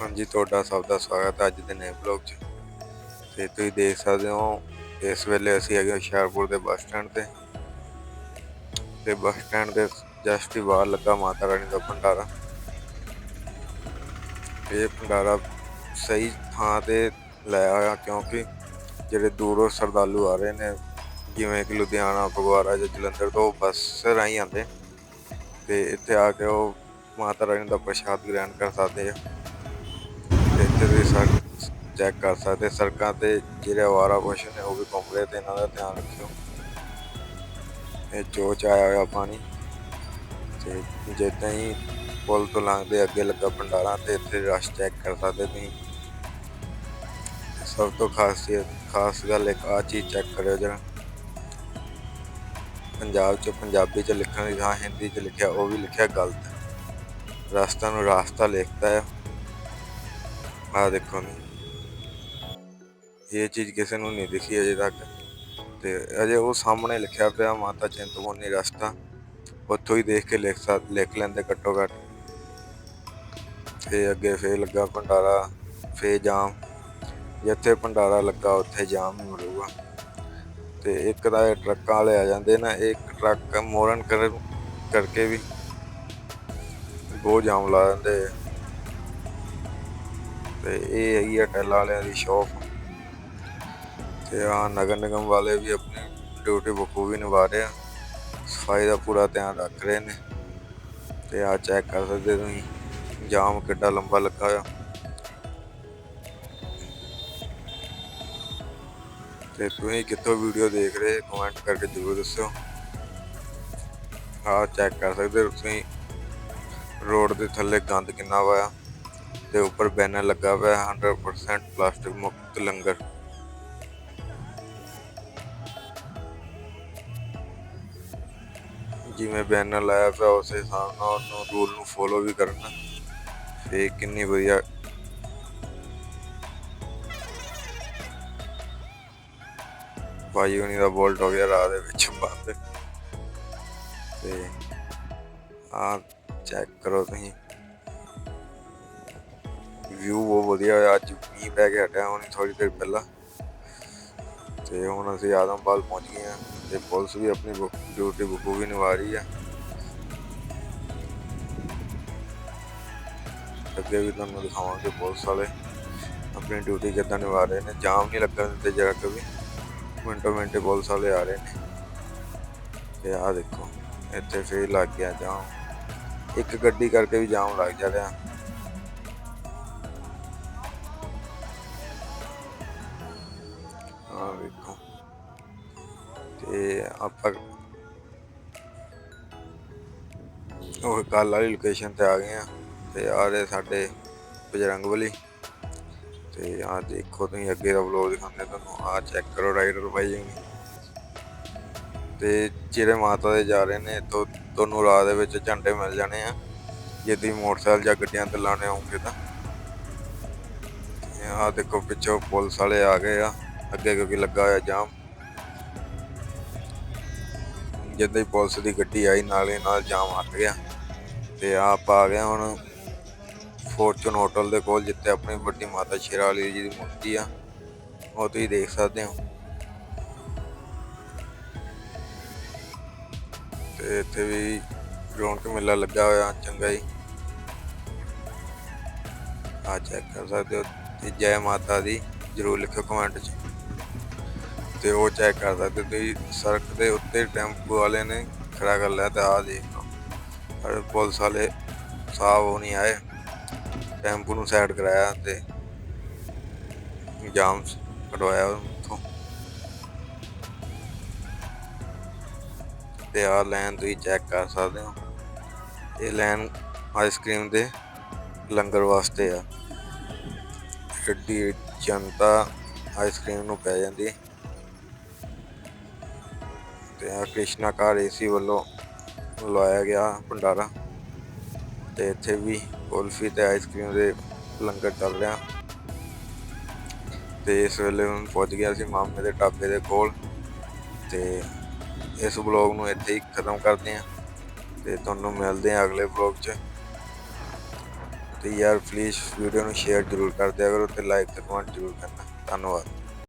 ਹਾਂਜੀ, ਤੁਹਾਡਾ ਸਭ ਦਾ ਸਵਾਗਤ ਹੈ ਅੱਜ ਦੇ ਨਵੇਂ ਬਲੌਗ 'ਚ। ਤੇ ਤੁਸੀਂ ਦੇਖ ਸਕਦੇ ਹੋ, ਇਸ ਵੇਲੇ ਅਸੀਂ ਹੈਗੇ ਹੁਸ਼ਿਆਰਪੁਰ ਦੇ ਬੱਸ ਸਟੈਂਡ ਤੇ। ਤੇ ਬੱਸ ਸਟੈਂਡ ਦੇ ਜਸਟ ਹੀ ਬਾਹਰ ਲੱਗਾ ਮਾਤਾ ਰਾਣੀ ਦਾ ਭੰਡਾਰਾ। ਇਹ ਭੰਡਾਰਾ ਸਹੀ ਥਾਂ ਤੇ ਲਾਇਆ ਹੋਇਆ, ਕਿਉਂਕਿ ਜਿਹੜੇ ਦੂਰੋਂ ਸਰਦਾਲੂ ਆ ਰਹੇ ਨੇ, ਜਿਵੇਂ ਕਿ ਲੁਧਿਆਣਾ, ਫਗਵਾੜਾ ਜਾਂ ਜਲੰਧਰ ਤੋਂ ਉਹ ਬੱਸ ਰਾਹੀਂ ਆਉਂਦੇ। ਤੇ ਇੱਥੇ ਆ ਕੇ ਉਹ ਮਾਤਾ ਰਾਣੀ ਦਾ ਪ੍ਰਸ਼ਾਦ ਗ੍ਰਹਿਣ ਕਰ ਸਕਦੇ ਆ। ਇੱਥੇ ਦੇ ਸੜਕ ਚੈੱਕ ਕਰ ਸਕਦੇ, ਸੜਕਾਂ ਤੇ ਜਿਹੜੇ ਆਵਾਰਾ ਪਸ਼ੂ ਨੇ ਉਹ ਵੀ ਘੁੰਮ ਰਹੇ ਤੇ, ਇਹਨਾਂ ਦਾ ਧਿਆਨ ਰੱਖਿਓ। ਇਹ ਚੋਚ ਆਇਆ ਹੋਇਆ ਪਾਣੀ। ਤੇ ਜਿੱਦਾਂ ਹੀ ਪੁਲ ਤੋਂ ਲੰਘਦੇ ਅੱਗੇ ਲੱਗਾ ਭੰਡਾਰਾ ਤੇ ਇੱਥੇ ਰਸ਼ ਚੈੱਕ ਕਰ ਸਕਦੇ ਤੁਸੀਂ। ਸਭ ਤੋਂ ਖਾਸੀਅਤ ਖਾਸ ਗੱਲ ਇੱਕ ਆ ਚੀਜ਼ ਚੈੱਕ ਕਰਿਓ ਜਰਾ। ਪੰਜਾਬ ਚ, ਪੰਜਾਬੀ ਚ ਲਿਖਣ ਦੀ ਥਾਂ ਹਿੰਦੀ ਚ ਲਿਖਿਆ, ਉਹ ਵੀ ਲਿਖਿਆ ਗਲਤ। ਰਸਤਾ ਨੂੰ ਰਾਸਤਾ ਲਿਖਤਾ ਹੈ ਆਹ ਦੇਖੋ ਨੀ। ਇਹ ਚੀਜ਼ ਕਿਸੇ ਨੂੰ ਨਹੀਂ ਦਿਖੀ ਅਜੇ ਤੱਕ। ਤੇ ਅਜੇ ਉਹ ਸਾਹਮਣੇ ਲਿਖਿਆ ਪਿਆ, ਮਾਤਾ ਚਿੰਤਪੁਰਨੀ ਰਸਤਾ। ਉੱਥੋਂ ਹੀ ਦੇਖ ਕੇ ਲਿਖ ਸਕ, ਲਿਖ ਲੈਂਦੇ ਘੱਟੋ ਘੱਟ। ਤੇ ਅੱਗੇ ਫੇਰ ਲੱਗਾ ਭੰਡਾਰਾ, ਫੇਰ ਜਾਮ। ਜਿੱਥੇ ਭੰਡਾਰਾ ਲੱਗਾ, ਉੱਥੇ ਜਾਮ ਹੀ ਮਿਲੂਗਾ। ਤੇ ਇੱਕ ਤਾਂ ਇਹ ਟਰੱਕਾਂ ਵਾਲੇ ਆ ਜਾਂਦੇ ਨਾ ਇੱਕ ਟਰੱਕ ਮੋਰਨ ਕਰ, ਕਰਕੇ ਵੀ ਬਹੁਤ ਜਾਮ ਲਾ ਦਿੰਦੇ। ਤੇ ਇਹ ਹੈਗੀ ਆ ਟੈਲਾ ਵਾਲਿਆਂ ਦੀ ਸ਼ੌਪ ਤੇ ਆ ਨਗਰ ਨਿਗਮ ਵਾਲੇ ਵੀ ਆਪਣੀ ਡਿਊਟੀ ਬਖੂਬੀ ਨਿਭਾ ਰਹੇ ਆ। ਸਫ਼ਾਈ ਦਾ ਪੂਰਾ ਧਿਆਨ ਰੱਖ ਰਹੇ ਨੇ। ਤੇ ਆ ਚੈੱਕ ਕਰ ਸਕਦੇ ਤੁਸੀਂ, ਜਾਮ ਕਿੱਡਾ ਲੰਬਾ ਲੱਗਾ ਹੋਇਆ। ਤੇ ਤੁਸੀਂ ਕਿੱਥੋਂ ਵੀਡੀਓ ਦੇਖ ਰਹੇ ਕਮੈਂਟ ਕਰਕੇ ਜ਼ਰੂਰ ਦੱਸਿਓ। ਆ ਚੈੱਕ ਕਰ ਸਕਦੇ ਹੋ ਤੁਸੀਂ। ਰੋਡ ਦੇ ਥੱਲੇ ਗੰਦ ਕਿੰਨਾ ਹੋਇਆ। ਤੇ ਉੱਪਰ ਬੈਨਰ ਲੱਗਾ ਹੋਇਆ ਹੈ 100% ਪਲਾਸਟਿਕ ਮੁਕਤ ਲੰਗਰ। ਜਿਵੇਂ ਬੈਨਰ ਲਾਇਆ ਹੋਇਆ, ਉਸੇ ਹਿਸਾਬ ਨਾਲ ਉਹਨੂੰ ਰੂਲ ਨੂੰ ਫੋਲੋ ਵੀ ਕਰਨਾ। ਤੇ ਕਿੰਨੀ ਵਧੀਆ। ਭਾਈ ਹੋਣੀ ਦਾ ਬੋਲਟ ਹੋ ਗਿਆ ਰਾਹ ਦੇ ਵਿੱਚ ਬੰਦ ਤੇ ਆ ਚੈੱਕ ਕਰੋ ਤੁਸੀਂ। ਵਿਊ ਬਹੁਤ ਵਧੀਆ ਹੋਇਆ। ਅੱਜ ਮੀਂਹ ਪੈ ਕੇ ਹਟਿਆ ਹੁਣ ਥੋੜੀ ਦੇਰ ਪਹਿਲਾਂ। ਤੇ ਹੁਣ ਅਸੀਂ ਆਦਮਪਾਲ ਪਹੁੰਚ ਗਏ ਹਾਂ ਤੇ ਪੁਲਿਸ ਵੀ ਆਪਣੀ ਡਿਊਟੀ ਬਖੂਬੀ ਨਿਭਾ ਰਹੀ ਹੈ। ਅੱਗੇ ਵੀ ਤੁਹਾਨੂੰ ਦਿਖਾਵਾਂਗੇ ਪੁਲਿਸ ਵਾਲੇ। ਆਪਣੀ ਡਿਊਟੀ ਕਿੱਦਾਂ ਨਿਭਾ ਰਹੇ ਨੇ। ਜਾਮ ਨਹੀਂ ਲੱਗਣ ਦਿੰਦੇ ਜਰਾ ਕभी ਮਿੰਟੋ ਮਿੰਟੇ ਪੁਲਿਸ ਵਾਲੇ ਆ ਰਹੇ ਨੇ। ਤੇ ਆਹ ਦੇਖੋ, ਇੱਥੇ ਫੇਰ ਲੱਗ ਗਿਆ ਜਾਮ। ਇੱਕ ਗੱਡੀ ਕਰਕੇ ਵੀ ਜਾਮ ਲੱਗ ਜਾ ਰਿਹਾ। ਤੇ ਆਪਾਂ ਉਹ ਕੱਲ ਵਾਲੀ ਲੋਕੇਸ਼ਨ ਤੇ ਆ ਗਏ ਆ ਤੇ ਆ ਰਹੇ ਸਾਡੇ ਬਜਰੰਗ ਬਲੀ ਤੇ ਆ ਦੇਖੋ ਤੁਸੀਂ ਅੱਗੇ ਦਾ ਵਲੋਗ ਦਿਖਾਉਂਦੇ ਤੁਹਾਨੂੰ ਆ ਚੈੱਕ ਕਰੋ ਰਾਈਡਰ ਬਾਈ ਜੀ ਤੇ ਜਿਹੜੇ ਮਾਤਾ ਦੇ ਜਾ ਰਹੇ ਨੇ ਤੋਂ ਤੁਹਾਨੂੰ ਰਾਹ ਦੇ ਵਿੱਚ ਝੰਡੇ ਮਿਲ ਜਾਣੇ ਆ। ਜੇ ਤੁਸੀਂ ਮੋਟਰਸਾਈਕਲ ਜਾਂ ਗੱਡੀਆਂ ਤੇ ਲਾਣੇ ਹੋਣਗੇ ਤਾਂ। ਆ ਦੇਖੋ ਪਿੱਛੋਂ ਪੁਲਿਸ ਵਾਲੇ ਆ ਗਏ ਆ, ਅੱਗੇ ਕਿਉਂਕਿ ਲੱਗਾ ਹੋਇਆ ਜਾਮ। ਜਿੱਦਾਂ ਹੀ ਪੁਲਿਸ ਦੀ ਗੱਡੀ ਆਈ, ਨਾਲੇ ਨਾਲ ਜਾਮ ਹਟ ਗਿਆ ਤੇ ਆਪ ਆ ਗਏ ਹੁਣ ਫੋਰਚੂਨ ਹੋਟਲ ਦੇ ਕੋਲ, ਜਿੱਥੇ ਆਪਣੀ ਵੱਡੀ ਮਾਤਾ ਸ਼ੇਰਾਲੀ ਜੀ ਦੀ ਮੂਰਤੀ ਆ। ਉਹ ਤੁਸੀਂ ਦੇਖ ਸਕਦੇ ਹੋ। ਤੇ ਇੱਥੇ ਵੀ ਰੌਣਕ ਮੇਲਾ ਲੱਗਾ ਹੋਇਆ, ਚੰਗਾ ਹੀ ਆ ਚੈੱਕ ਕਰ ਸਕਦੇ ਹੋ, ਤੇ ਜੈ ਮਾਤਾ ਦੀ, ਜਰੂਰ ਲਿਖੋ ਕਮੈਂਟ 'ਚ। ਤੇ ਉਹ ਚੈੱਕ ਕਰ ਸਕਦੇ ਤੁਸੀਂ ਸੜਕ ਦੇ ਉੱਤੇ ਟੈਂਪੂ ਵਾਲੇ ਨੇ ਖੜਾ ਕਰ ਲਿਆ ਤੇ ਆ ਦੇਖੋ ਪਰ ਪੁਲਿਸ ਵਾਲੇ ਸਾਹ ਉਹ ਨਹੀਂ ਆਏ। ਟੈਂਪੂ ਨੂੰ ਸਾਈਡ ਕਰਾਇਆ ਤੇ ਜਾਮ ਕਢਵਾਇਆ ਉੱਥੋਂ। ਤੇ ਆ ਲਾਈਨ ਤੁਸੀਂ ਚੈੱਕ ਕਰ ਸਕਦੇ ਹੋ। ਇਹ ਲਾਈਨ ਆਈਸਕ੍ਰੀਮ ਦੇ ਲੰਗਰ ਵਾਸਤੇ ਆ। ਏਡੀ ਜਨਤਾ ਆਈਸਕ੍ਰੀਮ ਨੂੰ ਪੈ ਜਾਂਦੀ। ਤੇ ਆ ਕ੍ਰਿਸ਼ਨਾ ਕਾਰ ਏਸੀ ਵੱਲੋਂ ਲਵਾਇਆ ਗਿਆ ਭੰਡਾਰਾ ਤੇ ਇੱਥੇ ਵੀ ਕੁਲਫੀ ਤੇ ਆਈਸਕ੍ਰੀਮ ਦੇ ਲੰਗਰ ਚੱਲ ਰਿਹਾ। ਤੇ ਇਸ ਵੇਲੇ ਹੁਣ ਪਹੁੰਚ ਗਿਆ ਸੀ ਮਾਮੇ ਦੇ ਢਾਬੇ ਦੇ ਕੋਲ ਤੇ ਇਸ ਵਲੌਗ ਨੂੰ ਇੱਥੇ ਹੀ ਖਤਮ ਕਰਦੇ ਹਾਂ। ਤੇ ਤੁਹਾਨੂੰ ਮਿਲਦੇ ਹਾਂ ਅਗਲੇ ਵਲੌਗ 'ਚ। ਤੇ ਯਾਰ ਪਲੀਜ਼ ਵੀਡੀਓ ਨੂੰ ਸ਼ੇਅਰ ਜ਼ਰੂਰ ਕਰ ਦਿਆ ਕਰੋ ਤੇ ਲਾਈਕ ਤੇ ਕਮੈਂਟ ਜ਼ਰੂਰ ਕਰਨਾ। ਧੰਨਵਾਦ।